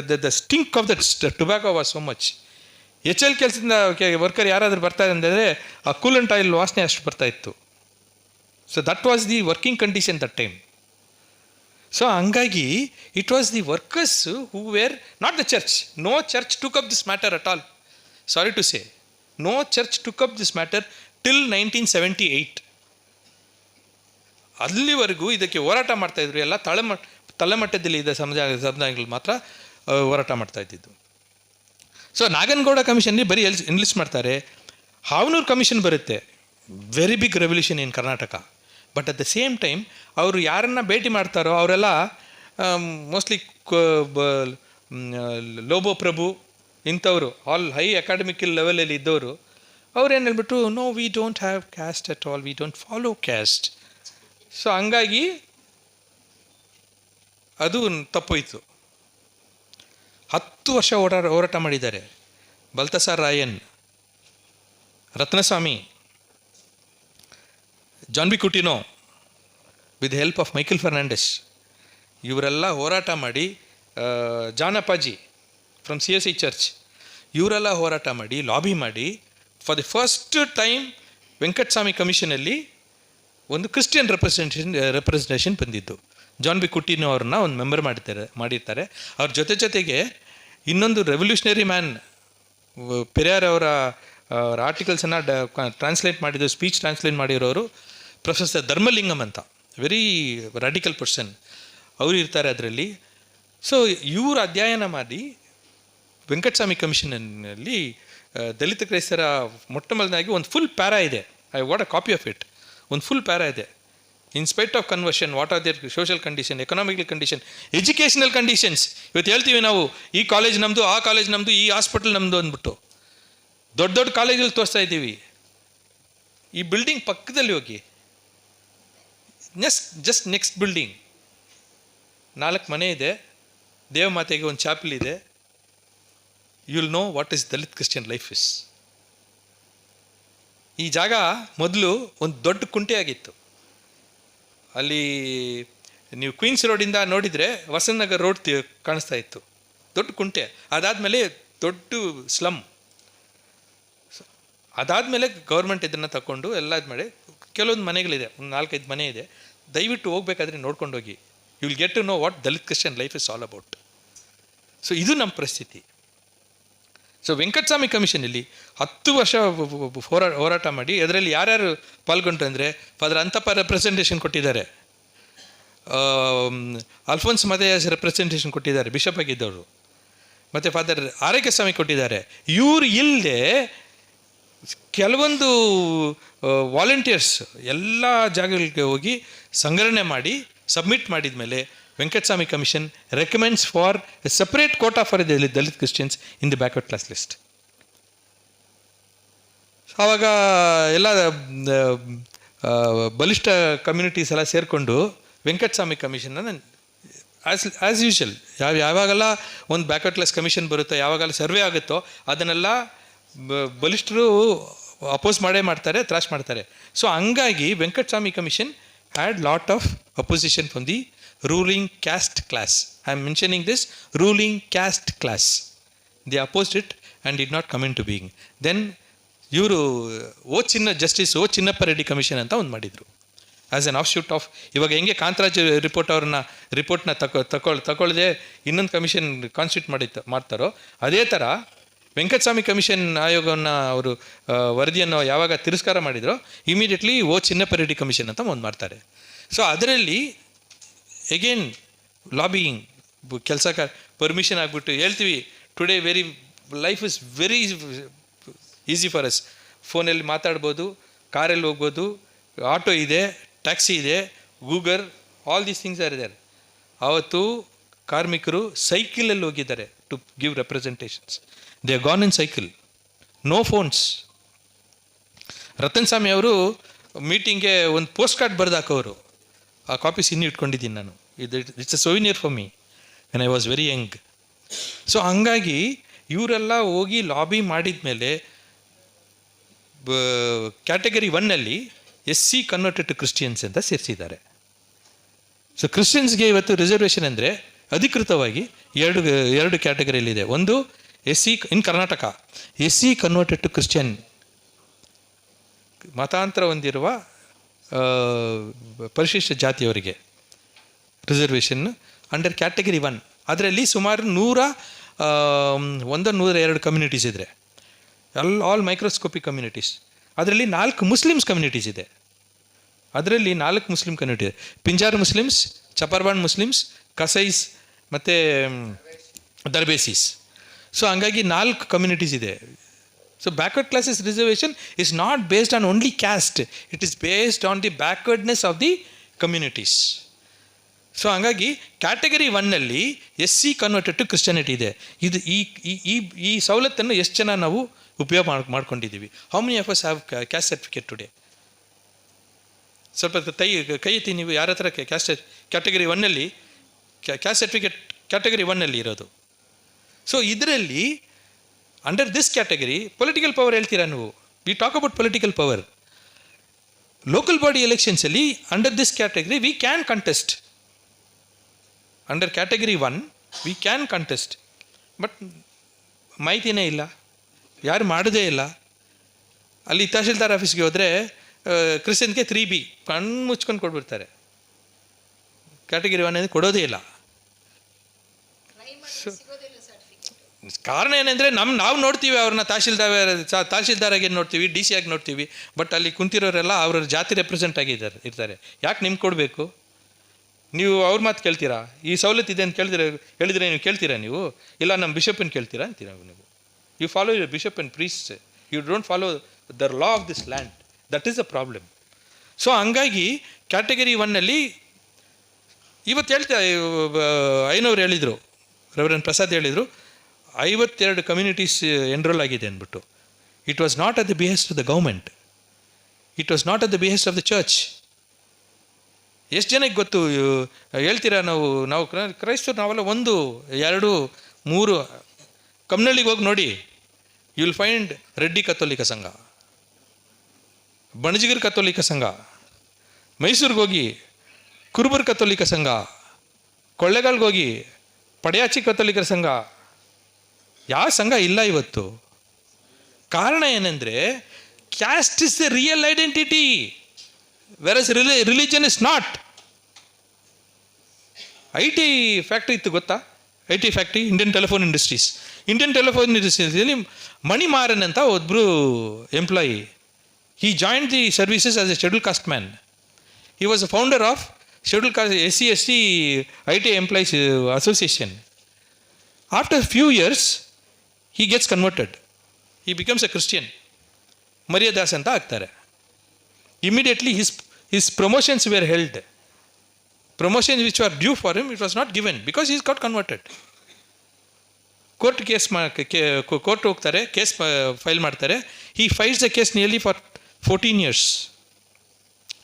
The the stink of that tobacco was so much H L ಕೆಲಸದಿಂದ worker ಯಾರಾದರೂ ಬರ್ತಾರೆ ಅಂದರೆ ಆ ಕೂಲೆಂಟ್ ಆಯಿಲ್ ವಾಸನೆ ಅಷ್ಟು ಬರ್ತಾ ಇತ್ತು. So that was the working condition that time so ಹಂಗಾಗಿ it was the workers who were not the church no church took up this matter at all sorry to say no church took up this matter till nineteen seventy eight ಅಲ್ಲಿವರೆಗೂ ಇದಕ್ಕೆ ಹೋರಾಟ ಮಾಡ್ತಾಯಿದ್ರು ಎಲ್ಲ ತಳಮ ತಲೆಮಟ್ಟದಲ್ಲಿ ಇದ್ದ ಸಮುದಾಯ ಸಮುದಾಯಗಳು ಮಾತ್ರ ಹೋರಾಟ ಮಾಡ್ತಾ ಇದ್ದಿದ್ದು. ಸೊ ನಾಗನಗೌಡ ಕಮಿಷನ್ಗೆ ಬರೀ ಎಲ್ ಎನ್ಲಿಸ್ಟ್ ಮಾಡ್ತಾರೆ. ಹಾವನೂರು ಕಮಿಷನ್ ಬರುತ್ತೆ. Very big revolution in Karnataka but at the same time ಅವರು ಯಾರನ್ನ ಭೇಟಿ ಮಾಡ್ತಾರೋ, ಅವರೆಲ್ಲ ಮೋಸ್ಟ್ಲಿ ಲೋಬೋ ಪ್ರಭು ಇಂಥವರು ಆಲ್ ಹೈ ಅಕಾಡೆಮಿಕಲ್ ಲೆವೆಲಲ್ಲಿ ಇದ್ದವರು, ಅವ್ರು ಏನು ಹೇಳ್ಬಿಟ್ಟು no we don't have caste at all we don't follow caste so ಹಂಗಾಗಿ ಅದು ತಪ್ಪೋಯ್ತು ಹತ್ತು ವರ್ಷ ಹೋರಾಟ ಹೋರಾಟ ಮಾಡಿದ್ದಾರೆ. Baltasar Rayan, Ratnaswamy John B Coutinho, with help of Michael Fernandes, ಇವರೆಲ್ಲ ಹೋರಾಟ ಮಾಡಿ ಜಾನಪಾಜಿ from C S C church ಇವರೆಲ್ಲ ಹೋರಾಟ ಮಾಡಿ, ಲಾಬಿ ಮಾಡಿ for the first time Venkataswamy ಕಮಿಷನಲ್ಲಿ ಒಂದು ಕ್ರಿಶ್ಚಿಯನ್ ರೆಪ್ರೆಸೆಂಟೇಷನ್ ರೆಪ್ರೆಸೆಂಟೇಷನ್ ಬಂದಿದ್ದು. ಜಾನ್ ಬಿ ಕುಟ್ಟಿನೋ ಅವ್ರನ್ನ ಒಂದು ಮೆಂಬರ್ ಮಾಡ್ತಾರೆ ಮಾಡಿರ್ತಾರೆ. ಅವ್ರ ಜೊತೆ ಜೊತೆಗೆ ಇನ್ನೊಂದು ರೆವಲ್ಯೂಷನರಿ ಮ್ಯಾನ್ ಪೆರಿಯಾರ್ ಅವರ ಆರ್ಟಿಕಲ್ಸನ್ನು ಡ ಟ್ರಾನ್ಸ್ಲೇಟ್ ಮಾಡಿದ್ರು ಸ್ಪೀಚ್ ಟ್ರಾನ್ಸ್ಲೇಟ್ ಮಾಡಿರೋರು ಪ್ರೊಫೆಸರ್ ಧರ್ಮಲಿಂಗಂ ಅಂತ. ವೆರಿ ರಾಡಿಕಲ್ ಪರ್ಸನ್ ಅವರು ಇರ್ತಾರೆ ಅದರಲ್ಲಿ. ಸೊ ಇವರು ಅಧ್ಯಯನ ಮಾಡಿ ವೆಂಕಟಸ್ವಾಮಿ ಕಮಿಷನಲ್ಲಿ ದಲಿತ ಕ್ರೈಸ್ತರ ಮೊಟ್ಟ ಒಂದು ಫುಲ್ ಪ್ಯಾರಾ ಇದೆ. I what a copy of it ಒಂದು ಫುಲ್ ಪ್ಯಾರಾ ಇದೆ. In spite of conversion what are their social condition economical condition educational conditions ಇವತ್ತು ಹೇಳ್ತೀವಿ ನಾವು, ಈ ಕಾಲೇಜ್ ನಮ್ಮದು ಆ ಕಾಲೇಜ್ ನಮ್ಮದು ಈ ಹಾಸ್ಪಿಟಲ್ ನಮ್ಮದು ಅಂದ್ಬಿಟ್ಟು. ದೊಡ್ಡ ದೊಡ್ಡ ಕಾಲೇಜಲ್ಲಿ ತೋರಿಸ್ತಾ ಇದ್ದೀವಿ. ಈ ಬಿಲ್ಡಿಂಗ್ ಪಕ್ಕದಲ್ಲಿ ಹೋಗಿ. ನೆಕ್ಸ್ಟ್ ಜಸ್ಟ್ ನೆಕ್ಸ್ಟ್ ಬಿಲ್ಡಿಂಗ್ ನಾಲ್ಕು ಮನೆ ಇದೆ. ದೇವಮಾತೆಗೆ ಒಂದು ಚಾಪಲ್ ಇದೆ. You you'll know what is Dalit Christian life is ಈ ಜಾಗ ಮೊದಲು ಒಂದು ದೊಡ್ಡ ಕುಂಟೆ ಆಗಿತ್ತು ಅಲ್ಲಿ ನೀವು ಕ್ವೀನ್ಸ್ ರೋಡಿಂದ ನೋಡಿದರೆ ವಸಂತನಗರ್ ರೋಡ್ ಕಾಣಿಸ್ತಾ ಇತ್ತು. ದೊಡ್ಡ ಕುಂಟೆ. ಅದಾದಮೇಲೆ ದೊಡ್ಡ ಸ್ಲಮ್ ಅದಾದಮೇಲೆ ಗೌರ್ಮೆಂಟ್ ಇದನ್ನು ತಗೊಂಡು ಎಲ್ಲ ಮಾಡಿ, ಕೆಲವೊಂದು ಮನೆಗಳಿದೆ, ಒಂದು ನಾಲ್ಕೈದು ಮನೆ ಇದೆ. ದಯವಿಟ್ಟು ಹೋಗ್ಬೇಕಾದ್ರೆ ನೋಡ್ಕೊಂಡು ಹೋಗಿ you will get to know what Dalit Christian life is all about so ಇದು ನಮ್ಮ ಪರಿಸ್ಥಿತಿ. ಸೊ ವೆಂಕಟಸ್ವಾಮಿ ಕಮಿಷನಲ್ಲಿ ಹತ್ತು ವರ್ಷ ಹೋರಾ ಹೋರಾಟ ಮಾಡಿ ಅದರಲ್ಲಿ ಯಾರ್ಯಾರು ಪಾಲ್ಗೊಂಡ್ರು ಅಂದರೆ ಫಾದರ್ ಅಂತಪ್ಪ ರೆಪ್ರೆಸೆಂಟೇಷನ್ ಕೊಟ್ಟಿದ್ದಾರೆ. ಅಲ್ಫೋನ್ಸ್ ಮದಯಾಸ್ ರೆಪ್ರೆಸೆಂಟೇಷನ್ ಕೊಟ್ಟಿದ್ದಾರೆ ಬಿಷಪ್ ಆಗಿದ್ದವರು. ಮತ್ತು ಫಾದರ್ ಆರೈಕೆ ಸ್ವಾಮಿ ಕೊಟ್ಟಿದ್ದಾರೆ. ಇವರು ಇಲ್ಲದೆ ಕೆಲವೊಂದು ವಾಲಂಟಿಯರ್ಸ್ ಎಲ್ಲ ಜಾಗಗಳಿಗೆ ಹೋಗಿ ಸಂಗ್ರಹಣೆ ಮಾಡಿ ಸಬ್ಮಿಟ್ ಮಾಡಿದ ಮೇಲೆ commission recommends for a separate quota for the Dalit Christians in the backward class list ಆವಾಗ ಎಲ್ಲ ಬಲಿಷ್ಠ ಕಮ್ಯುನಿಟೀಸ್ ಎಲ್ಲ ಸೇರಿಕೊಂಡು ವೆಂಕಟಸ್ವಾಮಿ ಕಮಿಷನನ್ನು ಆ್ಯಸ್ ಆ್ಯಸ್ ಯೂಶಲ್ ಯಾವ, ಯಾವಾಗೆಲ್ಲ ಒಂದು ಬ್ಯಾಕ್ವರ್ಡ್ ಕ್ಲಾಸ್ ಕಮಿಷನ್ ಬರುತ್ತೋ, ಯಾವಾಗೆಲ್ಲ ಸರ್ವೆ ಆಗುತ್ತೋ, ಅದನ್ನೆಲ್ಲ ಬಲಿಷ್ಠರು ಅಪೋಸ್ ಮಾಡೇ ಮಾಡ್ತಾರೆ ತ್ರಾಶ್ ಮಾಡ್ತಾರೆ. ಸೊ ಹಂಗಾಗಿ Venkataswamy commission had lot of opposition from the ruling caste class I am mentioning this ruling caste class the opposed it and did not come into being then ಇವರು, O Chinna justice O Chinnappa Reddy commission ಅಂತ ಒಂದು ಮಾಡಿದರು. As an offshoot of ಇವಾಗ ಹೆಂಗೆ Kantharaj report ಅವ್ರನ್ನ ರಿಪೋರ್ಟ್ನ ತಕೊ ತಗೊಳ್ ತಗೊಳ್ಳದೆ ಇನ್ನೊಂದು commission constitute ಮಾಡಿ ಮಾಡ್ತಾರೋ, ಅದೇ ಥರ ವೆಂಕಟಸ್ವಾಮಿ ಕಮಿಷನ್ ಆಯೋಗವನ್ನು ಅವರು ವರದಿಯನ್ನು ಯಾವಾಗ ತಿರಸ್ಕಾರ ಮಾಡಿದರೋ immediately O Chinnappa Reddy commission ಅಂತ ಒಂದು ಮಾಡ್ತಾರೆ. ಸೊ ಅದರಲ್ಲಿ ಎಗೇನ್ ಲಾಬಿಯಿಂಗ್ ಕೆಲಸ ಪರ್ಮಿಷನ್ ಆಗಿಬಿಟ್ಟು ಹೇಳ್ತೀವಿ. Today very life is very easy for us ಫೋನಲ್ಲಿ ಮಾತಾಡ್ಬೋದು, ಕಾರಲ್ಲಿ ಹೋಗ್ಬೋದು ಆಟೋ ಇದೆ ಟ್ಯಾಕ್ಸಿ ಇದೆ Google all these things are ಇದ್ದಾರೆ ಆವತ್ತು ಕಾರ್ಮಿಕರು ಸೈಕಲಲ್ಲಿ ಹೋಗಿದ್ದಾರೆ to give representations they gone in cycle no phones Ratnaswamy ಅವರು ಮೀಟಿಂಗ್ಗೆ ಒಂದು ಪೋಸ್ಟ್ ಕಾರ್ಡ್ ಬರೆದು ಹಾಕೋರು ಆ ಕಾಪೀಸ್ ಇನ್ನೂ ಇಟ್ಕೊಂಡಿದ್ದೀನಿ ನಾನು. ಇದು it's a souvenir for me when I was very young so ಹಂಗಾಗಿ ಇವರೆಲ್ಲ ಹೋಗಿ ಲಾಬಿ ಮಾಡಿದ ಮೇಲೆ ಕ್ಯಾಟಗರಿ ಒನ್ನಲ್ಲಿ S C converted to Christians ಅಂತ ಸೇರಿಸಿದ್ದಾರೆ. ಸೊ ಕ್ರಿಶ್ಚಿಯನ್ಸ್ಗೆ ಇವತ್ತು ರಿಸರ್ವೇಷನ್ ಅಂದರೆ ಅಧಿಕೃತವಾಗಿ ಎರಡು ಎರಡು ಕ್ಯಾಟಗರಿಯಲ್ಲಿದೆ ಒಂದು S C in Karnataka S C converted to Christian ಮತಾಂತರ ಹೊಂದಿರುವ ಪರಿಶಿಷ್ಟ ಜಾತಿಯವರಿಗೆ ರಿಸರ್ವೇಷನ್ ಅಂಡರ್ ಕ್ಯಾಟಗರಿ ಒನ್ ಅದರಲ್ಲಿ ಸುಮಾರು ನೂರ ಒಂದು ನೂರ ಎರಡು ಕಮ್ಯುನಿಟೀಸ್ ಇದ್ರೆ. ಎಲ್ ಆಲ್ ಮೈಕ್ರೋಸ್ಕೋಪಿಕ್ ಕಮ್ಯುನಿಟೀಸ್ ಅದರಲ್ಲಿ ನಾಲ್ಕು ಮುಸ್ಲಿಮ್ಸ್ ಕಮ್ಯುನಿಟೀಸ್ ಇದೆ. ಅದರಲ್ಲಿ ನಾಲ್ಕು ಮುಸ್ಲಿಂ ಕಮ್ಯುನಿಟಿ ಇದೆ. ಪಿಂಜಾರ್ ಮುಸ್ಲಿಮ್ಸ್ ಚಪರ್ಬಾನ್ ಮುಸ್ಲಿಮ್ಸ್ ಕಸೈಸ್ ಮತ್ತು ದರ್ಬೇಸಿಸ್ ಸೊ ಹಂಗಾಗಿ ನಾಲ್ಕು ಕಮ್ಯುನಿಟೀಸ್ ಇದೆ. So backward classes reservation is not based on only caste it is based on the backwardness of the communities so ಹಂಗಾಗಿ ಕ್ಯಾಟಗರಿ ಒನ್ನಲ್ಲಿ S C converted to Christianity ಇದೆ ಇದು ಈ- ಈ ಈ ಸವಲತ್ತನ್ನು ಎಷ್ಟು ಜನ ನಾವು ಉಪಯೋಗ ಮಾಡ್ ಮಾಡ್ಕೊಂಡಿದ್ದೀವಿ how many of us have caste certificate today ಸ್ವಲ್ಪ ಕೈ ಕೈ ಎತ್ತಿ ನೀವು ಯಾರ ಹತ್ರ ಕ್ಯಾಸ್ಟ್ ಕ್ಯಾಟಗರಿ ಒನ್ನಲ್ಲಿ ಕ್ಯಾಸ್ಟ್ ಸರ್ಟಿಫಿಕೇಟ್ ಕ್ಯಾಟಗರಿ ಒನ್ನಲ್ಲಿ ಇರೋದು ಸೊ ಇದರಲ್ಲಿ under this category political power ಹೇಳ್ತೀರಾ ನೀವು? We talk about political power local body ಎಲೆಕ್ಷನ್ಸಲ್ಲಿ under this category we can contest under category one we can contest but ಮಾಹಿತಿನೇ ಇಲ್ಲ. ಯಾರು ಮಾಡೋದೇ ಇಲ್ಲ. ಅಲ್ಲಿ ತಹಶೀಲ್ದಾರ್ ಆಫೀಸ್ಗೆ ಹೋದರೆ ಕ್ರಿಶ್ಚಿಯನ್ಗೆ ತ್ರೀ ಬಿ ಕಣ್ಣು ಮುಚ್ಕೊಂಡು ಕೊಟ್ಬಿಡ್ತಾರೆ. ಕ್ಯಾಟಗರಿ ಒನ್ ಅಂದರೆ ಕೊಡೋದೇ ಇಲ್ಲ. ಕಾರಣ ಏನೆಂದರೆ ನಮ್ಮ ನಾವು ನೋಡ್ತೀವಿ ಅವ್ರನ್ನ ತಹಶೀಲ್ದಾರ್ ತಹಶೀಲ್ದಾರಾಗಿ ನೋಡ್ತೀವಿ ಡಿ ಸಿ ಆಗಿ ನೋಡ್ತೀವಿ ಬಟ್ ಅಲ್ಲಿ ಕುಂತಿರೋರೆಲ್ಲ ಅವ್ರ ಜಾತಿ ರೆಪ್ರೆಸೆಂಟ್ ಆಗಿದ್ದಾರೆ ಇರ್ತಾರೆ. ಯಾಕೆ ನಿಮ್ಗೆ ಕೊಡಬೇಕು? ನೀವು ಅವ್ರ ಮಾತು ಕೇಳ್ತೀರಾ? ಈ ಸವಲತ್ತು ಇದೆ ಅಂತ ಕೇಳಿದ್ರೆ ಹೇಳಿದರೆ ನೀವು ಕೇಳ್ತೀರಾ ನೀವು? ಇಲ್ಲ ನಮ್ಮ ಬಿಷಪ್ಪನ್ನು ಕೇಳ್ತೀರಾ ಅಂತೀರಾ ನೀವು? You follow your bishop and priest you don't follow the law of this land that is a problem so ಹಂಗಾಗಿ ಕ್ಯಾಟಗರಿ ಒನ್ನಲ್ಲಿ ಇವತ್ತು ಹೇಳ್ತಾ ಐನವ್ರು ಹೇಳಿದರು. ರವರನ್ ಪ್ರಸಾದ್ ಹೇಳಿದರು. ಐವತ್ತೆರಡು ಕಮ್ಯುನಿಟೀಸ್ ಎನ್ರೋಲ್ ಆಗಿದೆ ಅಂದ್ಬಿಟ್ಟು. It was not at the behest of the government it was not at the behest of the church ಎಷ್ಟು ಜನಕ್ಕೆ ಗೊತ್ತು ಹೇಳ್ತೀರಾ ನಾವು ನಾವು ಕ್ರ- ಕ್ರೈಸ್ತರು ನಾವೆಲ್ಲ ಒಂದು, ಎರಡು, ಮೂರು, ಕಮ್ನಳ್ಳಿಗೆ ಹೋಗಿ ನೋಡಿ you will find Reddy Catholic ಸಂಘ ಬಣಜಿಗರ್ ಕತ್ತೋಲಿಕ ಸಂಘ ಮೈಸೂರಿಗೆ ಹೋಗಿ ಕುರುಬರ್ ಕಥೋಲಿಕ ಸಂಘ ಕೊಳ್ಳೆಗಾಲ್ಗೆ ಹೋಗಿ ಪಡೆಯಾಚಿ ಕಥೋಲಿಕರ ಸಂಘ ಯಾವ ಸಂಘ ಇಲ್ಲ ಇವತ್ತು. ಕಾರಣ ಏನಂದರೆ caste is the real identity versus really religion is not I T factory ಇತ್ತು ಗೊತ್ತಾ? I T factory Indian telephone industries Indian telephone ಇಂಡಸ್ಟ್ರೀಸಲ್ಲಿ Manimaran ಅಂತ ಒಬ್ಬರು employee he joined the services as a schedule caste man he was a founder of schedule caste S C S C I T employees association after few years he gets converted ಈ becomes a Christian ಮರ್ಯಾದಾಸ್ ಅಂತ ಆಗ್ತಾರೆ. Immediately his his promotions we are held promotions which are due for him it was not given because is not converted court case court ಹೋಗ್ತಾರೆ case file ಮಾಡ್ತಾರೆ. ಈ files the case nearly for fourteen years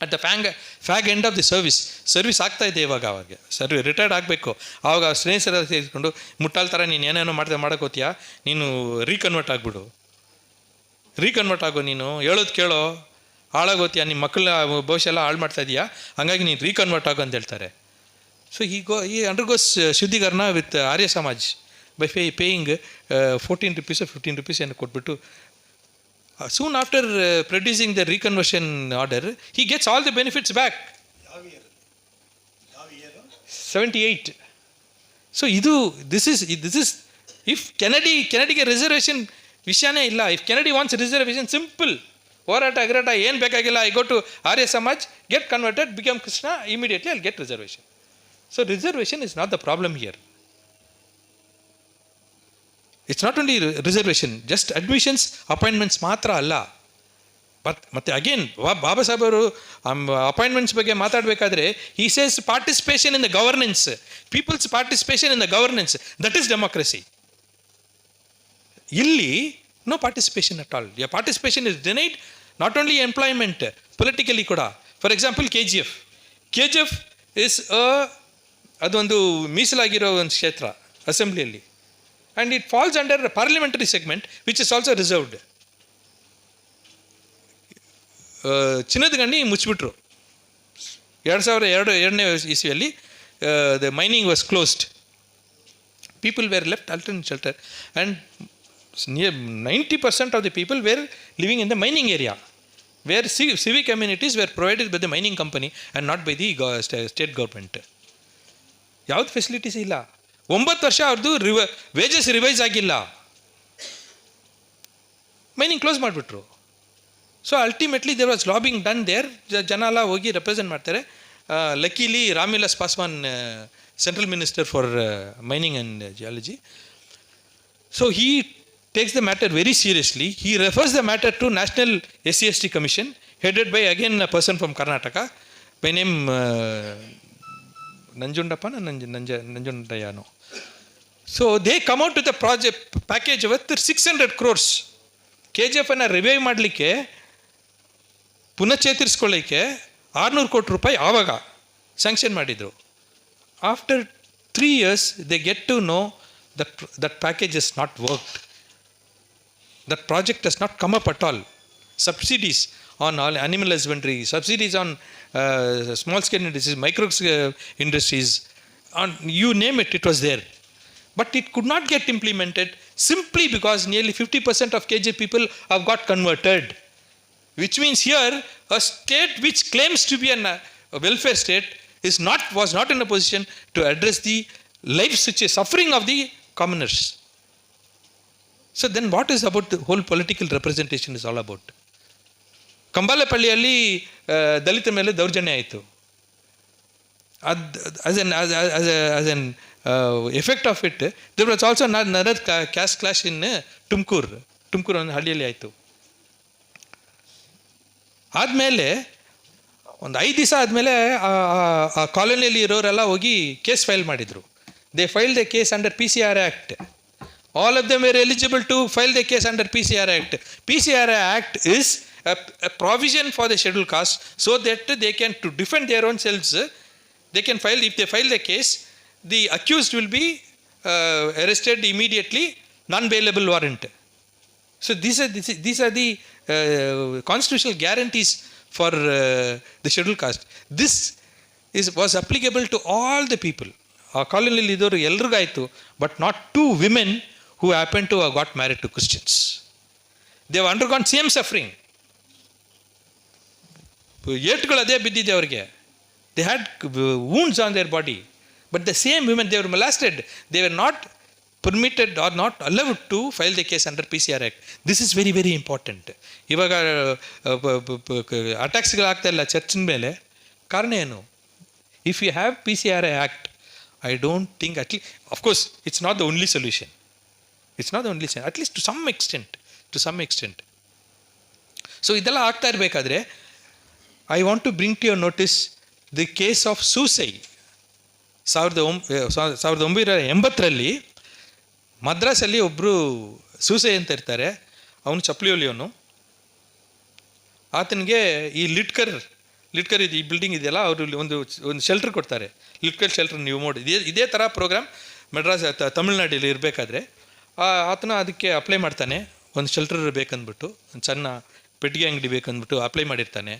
at the ಪ್ಯಾಂಗ್ fag end of the service. Service ಆಗ್ತಾ ಇದೆ ಇವಾಗ ಅವಾಗ ಸರ್ವಿ retired ಆಗಬೇಕು. ಆವಾಗ ಸ್ನೇಹಿತರ ಸೇರಿಸ್ಕೊಂಡು ಮುಟ್ಟಾಲ್ ಥರ ನೀನು ಏನೇನೋ ಮಾಡ್ದೆ, ಮಾಡೋಕೋತೀಯಾ? ನೀನು ರೀಕನ್ವರ್ಟ್ ಆಗಿಬಿಡು. ರೀಕನ್ವರ್ಟ್ ಆಗೋ ನೀನು. ಹೇಳೋದು ಕೇಳೋ. ಹಾಳಾಗೋತೀಯ? ನಿಮ್ಮ ಮಕ್ಕಳ ಭವಿಷ್ಯ ಎಲ್ಲ ಹಾಳು ಮಾಡ್ತಾ ಇದೀಯಾ? ಹಂಗಾಗಿ ನೀನು ರೀಕನ್ವರ್ಟ್ ಆಗು ಅಂತ ಹೇಳ್ತಾರೆ. ಸೊ ಈ ಗೋ ಈ ಅಂಡರ್ಗೋಸ್ ಶುದ್ಧೀಕರಣ with Arya Samaj by pay paying fourteen rupees fifteen rupees ಏನು ಕೊಟ್ಬಿಟ್ಟು soon after producing the reconversion order he gets all the benefits back seventy eight so ಇದು this is this is if Kennedy ಕೆನಡಿಗೆ reservation ವಿಷಯನೇ ಇಲ್ಲ if Kennedy wants reservation simple ಹೋರಾಟ ಅಗ್ರಾಟ ಏನು ಬೇಕಾಗಿಲ್ಲ I go to Arya Samaj get converted become Krishna immediately I get reservation so reservation is not the problem here it's not only reservation just admissions appointments ಮಾತ್ರ ಅಲ್ಲ. ಬತ್ ಮತ್ತೆ again ಬಾಬಾ ಸಾಹೇಬರು appointments ಬಗ್ಗೆ ಮಾತಾಡಬೇಕಾದ್ರೆ ಈ says participation in the governance people's participation in the governance that is democracy ಇಲ್ಲಿ no participation at all the participation is denied not only employment politically ಕೂಡ. For example K G F K G F is ಅದೊಂದು ಮೀಸಲಾಗಿರೋ ಒಂದು ಕ್ಷೇತ್ರ ಅಸೆಂಬ್ಲಿಯಲ್ಲಿ and it falls under parliamentary segment which is also reserved ಚಿನ್ನದ ಗಣಿ ಮುಚ್ಚಿಬಿಟ್ರು ಎರಡು ಸಾವಿರದ ಎರಡು ಎರಡನೇ ಇಸ್ವಿಯಲ್ಲಿ the mining was closed people were left alternate shelter and near 90% of the people were living in the mining area where ci- civic amenities were provided by the mining company and not by the go- sta- state government ಯಾವ್ದು facilities ಇಲ್ಲ ಒಂಬತ್ತು ವರ್ಷ ಅವ್ರದ್ದು ರಿವ wages revise ಆಗಿಲ್ಲ. Mining close ಮಾಡಿಬಿಟ್ರು. So ultimately there was lobbying done there ಜನ ಎಲ್ಲ ಹೋಗಿ ರೆಪ್ರೆಸೆಂಟ್ ಮಾಡ್ತಾರೆ. Luckily Ramvilas Paswan central minister for mining and geology so he takes the matter very seriously he refers the matter to national S C S T commission headed by again a person from Karnataka by name ನಂಜುಂಡಪ್ಪನ ನಂಜ ನಂಜುಂಡಯ್ಯನೋ. So they come out with a project package worth six hundred crores K G ಎಫನ್ನು revive ಮಾಡಲಿಕ್ಕೆ ಪುನಃಚೇತರಿಸ್ಕೊಳ್ಳಿಕ್ಕೆ ಆರುನೂರು ಕೋಟಿ ರೂಪಾಯಿ ಆವಾಗ sanction ಮಾಡಿದರು. After three years they get to know that that package is not worked that project is not come up at all subsidies on all animal husbandry subsidies on Uh, small scale industries, micro scale industries, on, you name it, it was there. But it could not get implemented simply because nearly 50% of KJ people have got converted. Which means here, a state which claims to be an, uh, a welfare state is not, was not in a position to address the life suffering of the commoners. So then what is about the whole political representation is all about? ಕಂಬಾಲಪಳ್ಳಿಯಲ್ಲಿ ದಲಿತ ಮೇಲೆ ದೌರ್ಜನ್ಯ ಆಯಿತು. ಅದು as an as an effect of it there was also ನರದ್ caste clash in Tumakuru Tumakuru ಒಂದು ಹಳ್ಳಿಯಲ್ಲಿ ಆಯಿತು. ಆದಮೇಲೆ, ಒಂದು ಐದು ದಿವಸ ಆದಮೇಲೆ, ಆ ಕಾಲೋನಿಯಲ್ಲಿ ಇರೋರೆಲ್ಲ ಹೋಗಿ ಕೇಸ್ ಫೈಲ್ ಮಾಡಿದರು. They file the case under P C R act all of them were eligible to file the case under P C R act P C R act is a, a provision for the scheduled caste so that they can to defend their own selves. They can file if they file the case, the accused will be uh, arrested immediately, non-bailable warrant. So these are these, these are the uh, constitutional guarantees for uh, the scheduled caste. This is was applicable to all the people. ಆ ಕಾಲೋನಿಯಲ್ಲಿ ಇದ್ದವರು ಎಲ್ರಿಗೂ ಆಯಿತು but not to women who happen to got married to Christians they underwent same suffering ಏಟ್ಗಳು ಅದೇ ಬಿದ್ದಿದೆ ಅವರಿಗೆ. They had wounds on their body but the same women they were molested they are not permitted are not allowed to file the case under P C R act this is very very important ಇವಾಗ ಅಟ್ಯಾಕ್ಸ್ಗಳಾಗ್ತಾ ಇಲ್ಲ ಚರ್ಚಿನ ಮೇಲೆ. ಕಾರಣ ಏನು? If you have P C R act I don't think ಅಟ್ಲಿ of course it's not the only solution it's not the only at least to some extent to some extent so ಇದೆಲ್ಲ ಆಗ್ತಾ ಇರಬೇಕಾದ್ರೆ I want to bring to your notice the case of Soosai ಸಾವಿರದ ಒಂಬ ಸಾವಿರದ ಒಂಬೈನೂರ ಎಂಬತ್ತರಲ್ಲಿ ಮದ್ರಾಸಲ್ಲಿ ಒಬ್ಬರು ಸೂಸೈ ಅಂತ ಇರ್ತಾರೆ ಅವನು ಚಪ್ಪಲಿ ಹೊಲಿಯೋನು ಆತನಿಗೆ ಈ ಲಿಟ್ಕರ್ ಲಿಟ್ಕರ್ ಇದು ಈ ಬಿಲ್ಡಿಂಗ್ ಇದೆಯಲ್ಲ ಅವರು ಒಂದು ಒಂದು ಶೆಲ್ಟರ್ ಕೊಡ್ತಾರೆ. ಲಿಟ್ಕರ್ ಶೆಲ್ಟರ್ ನೀವು ನೋಡಿ. ಇದೇ ಇದೇ ಥರ ಪ್ರೋಗ್ರಾಮ್ ಮೆಡ್ರಾಸ್ ತಮಿಳ್ನಾಡಲ್ಲಿ ಇರಬೇಕಾದ್ರೆ ಆತನ ಅದಕ್ಕೆ ಅಪ್ಲೈ ಮಾಡ್ತಾನೆ. ಒಂದು ಶೆಲ್ಟರ್ ಬೇಕಂದ್ಬಿಟ್ಟು, ಒಂದು ಸಣ್ಣ ಪೆಟ್ಟಿಗೆ ಅಂಗಡಿ ಬೇಕಂದ್ಬಿಟ್ಟು ಅಪ್ಲೈ ಮಾಡಿರ್ತಾನೆ.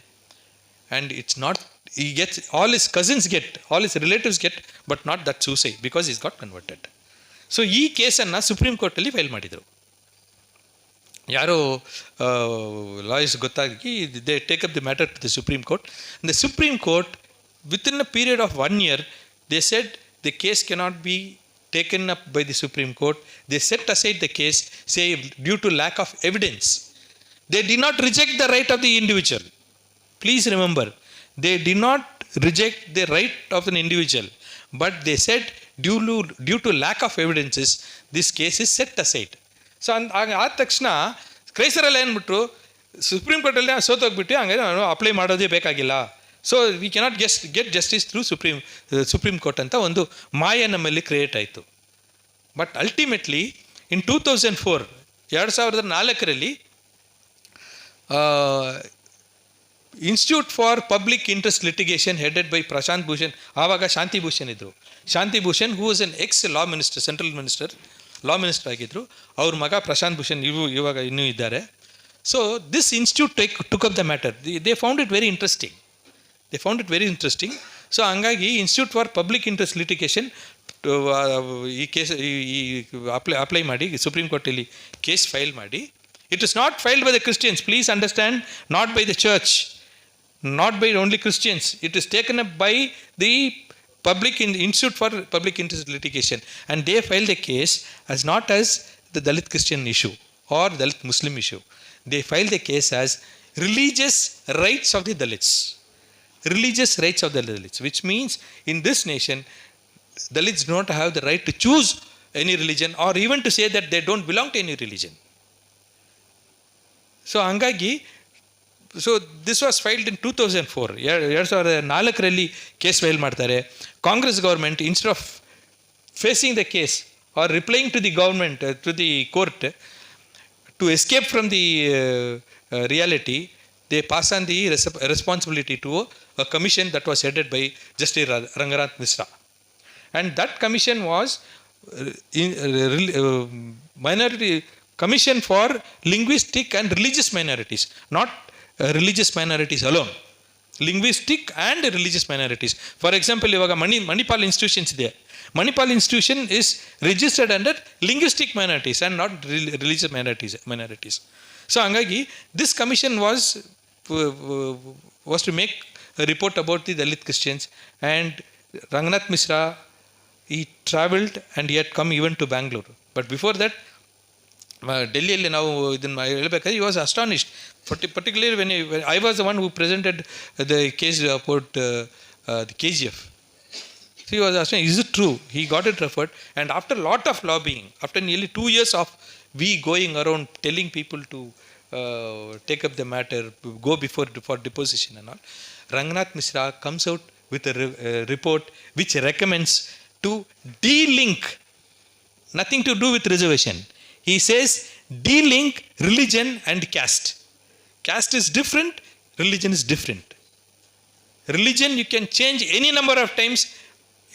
And it's not he gets all his cousins get all his relatives get but not that Soosai because his got converted so ಈ ಕೇಸನ್ನು ಸುಪ್ರೀಂ ಕೋರ್ಟಲ್ಲಿ ಫೈಲ್ ಮಾಡಿದರು. ಯಾರೋ ಲಾಯರ್ಸ್ ಗೊತ್ತಾಗಿ they take up the matter to the Supreme Court the Supreme Court within a period of one year they said the case cannot be taken up by the Supreme Court they set aside the case say due to lack of evidence they did not reject the right of the individual please remember they did not reject the right of an individual but they said due to, due to lack of evidences this case is set aside. So ಅಂದ್ ಆದ ತಕ್ಷಣ ಕ್ರೈಸ್ತರೆಲ್ಲ ಏನ್ಬಿಟ್ರು supreme ಕೋರ್ಟಲ್ಲಿ ಸೋತೋಗ್ಬಿಟ್ಟು ಹಂಗಾದ್ರೆ ನಾನು apply ಮಾಡೋದೇ ಬೇಕಾಗಿಲ್ಲ. So we cannot guest get justice through Supreme Supreme Court ಅಂತ ಒಂದು ಮಾಯ ನಮ್ಮಲ್ಲಿ ಕ್ರಿಯೇಟ್ ಆಯಿತು. But ultimately in two thousand four ಎರಡು ಸಾವಿರದ ನಾಲ್ಕರಲ್ಲಿ institute for public interest litigation headed by Prashant Bhushan ಆವಾಗ ಶಾಂತಿ ಭೂಷಣ್ ಇದ್ದರು Shanti Bhushan who is an ex law minister central minister law minister ಆಗಿದ್ದರು ಅವ್ರ ಮಗ ಪ್ರಶಾಂತ್ ಭೂಷಣ್ ಇವು ಇವಾಗ ಇನ್ನೂ ಇದ್ದಾರೆ. So this institute take took up the matter they found it very interesting they found it very interesting so ಹಂಗಾಗಿ institute for public interest litigation ಈ case ಈ ಅಪ್ಲೈ ಅಪ್ಲೈ ಮಾಡಿ ಸುಪ್ರೀಂ ಕೋರ್ಟಲ್ಲಿ ಕೇಸ್ ಫೈಲ್ ಮಾಡಿ. It is not filed by the Christians please understand not by the church not by only Christians. It is taken up by the Public in- Institute for Public Interest Litigation, and they filed a case as not as the Dalit Christian issue or Dalit Muslim issue. They filed the case as religious rights of the Dalits. Religious rights of the Dalits, which means in this nation, Dalits do not have the right to choose any religion or even to say that they don't belong to any religion. So ಹಂಗಾಗಿ So this was filed in two thousand four ಎರಡು ಸಾವಿರದ ನಾಲ್ಕರಲ್ಲಿ case file ಮಾಡ್ತಾರೆ Congress government instead of facing the case or replying to the government to the court to escape from the uh, uh, reality, they pass on the res- responsibility to a commission that was headed by Justice Ra- Ranganath Misra. And that commission was uh, in, uh, rel- uh, minority commission for linguistic and religious minorities, not uh, religious minorities alone. Linguistic and religious minorities for example ಇವಾಗ ಮಣಿ Manipal institutions ಇದೆ. Manipal institution is registered under linguistic minorities and not religious minorities minorities so ಹಂಗಾಗಿ this commission was was to make report about the Dalit Christians and Ranganath Mishra he travelled and yet come even to Bangalore but before that ಡೆಲ್ಲಿಯಲ್ಲಿ ನಾವು ಇದನ್ನು ಹೇಳಬೇಕಾದ್ರೆ you was astonished ಪರ್ಟಿ particular when I was the one who presented the case about the K G F So he was asking, is it true? He got it referred. And after lot of lobbying, after nearly two years of we going around telling people to uh, take up the matter, go before for deposition and all, Rangnath Misra comes out with a re- uh, report which recommends to de-link, nothing to do with reservation. He says de-link religion and caste. Caste is different, religion is different religion you can change any number of times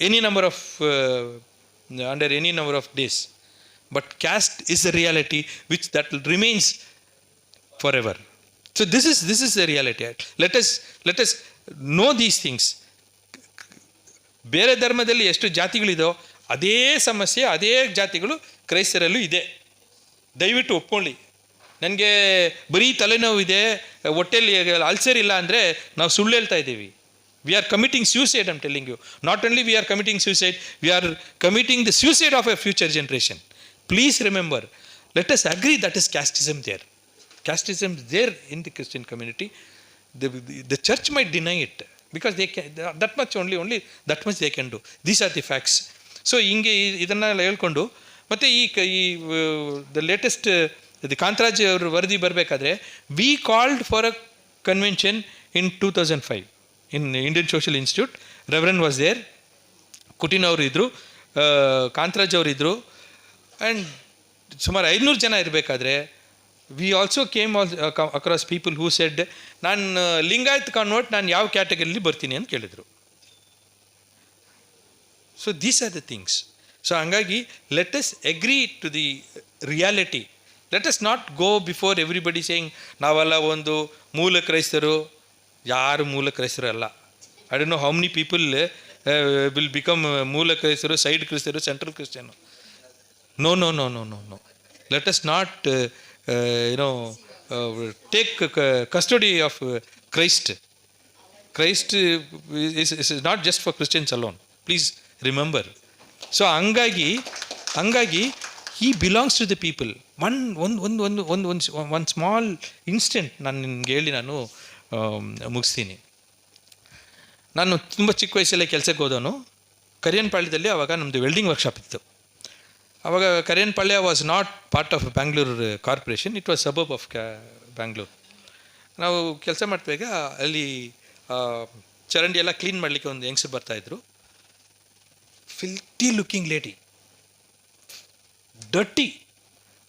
any number of uh, under any number of days but caste is a reality which that remains forever so this is this is the reality let us let us know these things ಬೇರೆ ಧರ್ಮದಲ್ಲಿ ಎಷ್ಟು ಜಾತಿಗಳಿದೋ ಅದೇ ಸಮಸ್ಯೆ ಅದೇ ಜಾತಿಗಳು ಕ್ರೈಸ್ತರಲ್ಲೂ ಇದೆ ದಯವಿಟ್ಟು ಒಪ್ಕೊಳ್ಳಿ. ನನಗೆ ಬರೀ ತಲೆನೋವಿದೆ, ಹೊಟ್ಟೆಯಲ್ಲಿ ಹೊಟ್ಟೆಲಿ ಅಲ್ಸರ್ ಇಲ್ಲ ಅಂದರೆ ನಾವು ಸುಳ್ಳು ಹೇಳ್ತಾ ಇದ್ದೀವಿ. We are committing suicide I'm telling you not only we are committing suicide we are committing the suicide of a future generation please remember let us agree that is casteism there casteism there in the Christian community the the church might deny it because they ಕ್ಯಾ that much only only that much they can do. These are the facts so ಹಿಂಗೆ ಇದನ್ನೆಲ್ಲ ಹೇಳ್ಕೊಂಡು ಮತ್ತು ಈ ಕ ಈ the latest ಇದು ಕಾಂತರಾಜ್ ಅವರು ವರದಿ ಬರಬೇಕಾದ್ರೆ we called for a convention in two thousand five in Indian social institute reverend was there Coutinho ಅವರು ಇದ್ದರು ಕಾಂತರಾಜ್ ಅವರು ಇದ್ದರು ಆ್ಯಂಡ್ ಸುಮಾರು ಐದುನೂರು ಜನ ಇರಬೇಕಾದ್ರೆ we also came all across people who said ನಾನು ಲಿಂಗಾಯತ್ ಕನ್ವರ್ಟ್ ನಾನು ಯಾವ ಕ್ಯಾಟಗರಿಲಿ ಬರ್ತೀನಿ ಅಂತ ಕೇಳಿದರು. So these are the things so ಹಂಗಾಗಿ let us agree to the reality let us not go before everybody saying ನಾವೆಲ್ಲ ಒಂದು ಮೂಲ ಕ್ರೈಸ್ತರು. ಯಾರು ಮೂಲ ಕ್ರೈಸ್ತರು ಅಲ್ಲ. I don't know how many people will become ಮೂಲ ಕ್ರೈಸ್ತರು, ಸೈಡ್ ಕ್ರಿಸ್ತರು, central Christian. No no no no no no. Let us not you know take you know Christ take is is not just for Christians alone please is so ಹಂಗಾಗಿ ಹಂಗಾಗಿ ಈ belongs to the people one ಒಂದು ಒಂದು ಒಂದು ಒಂದು ಒಂದು ಒಂದು small instant ನಾನು ನಿಮ್ಗೆ ಹೇಳಿ ನಾನು ಮುಗಿಸ್ತೀನಿ. ನಾನು ತುಂಬ ಚಿಕ್ಕ ವಯಸ್ಸಲ್ಲೇ ಕೆಲಸಕ್ಕೆ ಹೋದವನು. ಕರಿಯನ್ಪಾಳ್ಯದಲ್ಲಿ ಆವಾಗ ನಮ್ಮದು ವೆಲ್ಡಿಂಗ್ ವರ್ಕ್ಶಾಪ್ ಇತ್ತು. ಆವಾಗ Kariyanpalya was not part of Bangalore corporation it was suburb of ಕ್ಯಾ ಬ್ಯಾಂಗ್ಳೂರ್ ನಾವು ಕೆಲಸ ಮಾಡ್ತೇವೆ ಅಲ್ಲಿ ಚರಂಡಿ ಎಲ್ಲ ಕ್ಲೀನ್ ಮಾಡಲಿಕ್ಕೆ ಒಂದು ಯಂಗ್ಸರ್ ಬರ್ತಾಯಿದ್ರು ಫಿಲ್ಟಿ ಲುಕಿಂಗ್ ಲೇಡಿ ಡಟ್ಟಿ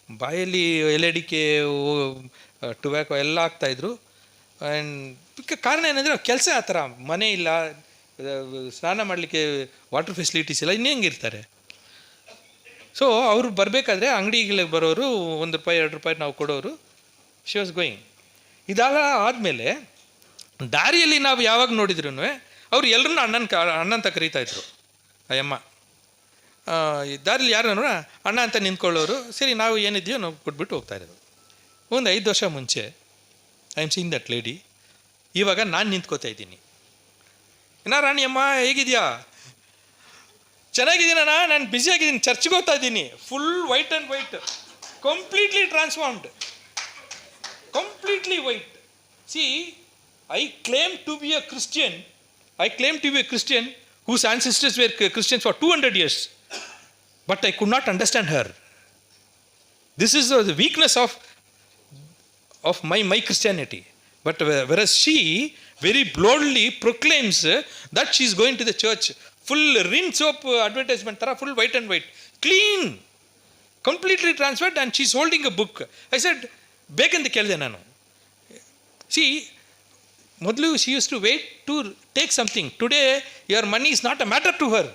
ಬಾಯಲ್ಲಿ ಎಲೆಡಿಕೆ ಟೊಬ್ಯಾಕೋ ಎಲ್ಲ ಆಗ್ತಾಯಿದ್ರು ಆ್ಯಂಡ್ ಕಾರಣ ಏನಂದರೆ ಕೆಲಸ ಆ ಥರ. ಮನೆ ಇಲ್ಲ ಸ್ನಾನ ಮಾಡಲಿಕ್ಕೆ ವಾಟರ್ ಫೆಸಿಲಿಟೀಸ್ ಇಲ್ಲ ಇನ್ನೇಂಗಿರ್ತಾರೆ ಸೊ ಅವರು ಬರಬೇಕಾದ್ರೆ ಅಂಗಡಿಗಳಿಗೆ ಬರೋರು ಒಂದು ರೂಪಾಯಿ, ಎರಡು ರೂಪಾಯಿ ನಾವು ಕೊಡೋರು. ಶಿ ವಾಸ್ ಗೋಯಿಂಗ್ ಇದಾದ ಆದಮೇಲೆ ದಾರಿಯಲ್ಲಿ ನಾವು ಯಾವಾಗ ನೋಡಿದ್ರು ಅವ್ರು ಎಲ್ಲರನ್ನೂ ಅಣ್ಣನ ಕ ಅಣ್ಣಂತ ಕರೀತಾ ಇದ್ರು. ಅಯ್ಯಮ್ಮ ದಾರಿಲಿ ಯಾರು ಅಣ್ಣ ಅಂತ ನಿಂತ್ಕೊಳ್ಳೋರು, ಸರಿ, ನಾವು ಏನಿದೆಯೋ ನಾವು ಕೊಟ್ಬಿಟ್ಟು ಹೋಗ್ತಾ ಇರೋದು. ಒಂದು ಐದು ವರ್ಷ ಮುಂಚೆ I am seen that lady ಇವಾಗ ನಾನು ನಿಂತ್ಕೋತಾ ಇದ್ದೀನಿ. ಏನ ರಾಣಿಯಮ್ಮ, ಹೇಗಿದೆಯಾ? ಚೆನ್ನಾಗಿದ್ದೀನಣ್ಣ, ನಾನು ಬ್ಯುಸಿಯಾಗಿದ್ದೀನಿ ಚರ್ಚ್ಗೆ ಹೋಗ್ತಾ ಇದ್ದೀನಿ. Full white and white completely transformed completely white see I claim to be a Christian I claim to be a Christian Whose ancestors were Christians for two hundred years but I could not understand her this is the weakness of of my, my Christianity. But whe- whereas she very boldly proclaims uh, that she is going to the church, full rinse soap uh, advertisement, tara, full white and white, clean, completely transferred, and she's holding a book. I said, ಬೇಕಂತ ಕೇಳಿದೆ ನಾನು C ಮೊದಲು she used to wait to take something today your money is not a matter to her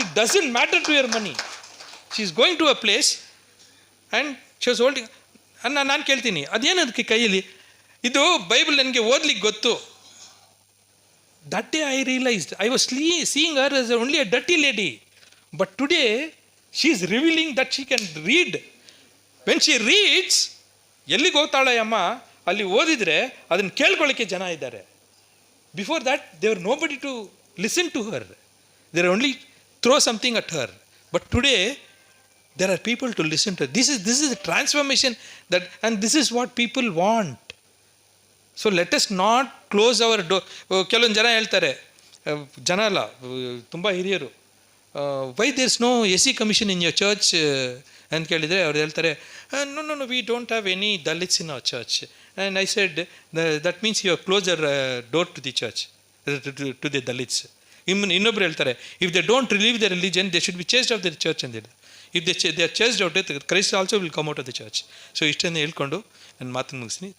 it doesn't matter to your money she is going to a place and she was holding ಅನ್ನ ನಾನು ಕೇಳ್ತೀನಿ. ಅದೇನದಕ್ಕೆ ಕೈಯಲ್ಲಿ? ಇದು Bible ನನಗೆ ಓದ್ಲಿಕ್ಕೆ ಗೊತ್ತು. That day I realised I was lee seeing her as only a ಡಟ್ಟಿ lady but today she is revealing that she can read when she reads ಎಲ್ಲಿಗೆ ಹೋಗ್ತಾಳೆ ಅಮ್ಮ ಅಲ್ಲಿ ಓದಿದರೆ ಅದನ್ನು ಕೇಳ್ಕೊಳ್ಳೋಕ್ಕೆ ಜನ ಇದ್ದಾರೆ. Before that there were nobody to listen to her there only throw something at her but today there are people to listen to this is this is the transformation that, and this is what people want. So let us us not close our door ಕೆಲವೊಂದು ಜನ ಹೇಳ್ತಾರೆ ಜನ ಅಲ್ಲ ತುಂಬ ಹಿರಿಯರು. Why there's no A C commission in your church ಅಂತ ಕೇಳಿದರೆ ಅವ್ರು ಹೇಳ್ತಾರೆ no no no we don't have any Dalits in our church and I said that means you close your door to the church to the Dalits ಇನ್ನು ಇನ್ನೊಬ್ರು ಹೇಳ್ತಾರೆ if they don't relieve the religion they should be chased off the church ಅಂತ ಹೇಳಿ if they they are chased out Christ also will come out of the church so ಇಷ್ಟನ್ನು ಹೇಳ್ಕೊಂಡು ನನ್ನ ಮಾತನ್ನು ಮುಗಿಸ್ತೀನಿ.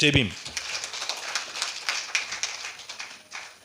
ಜೈ ಭೀಮ್.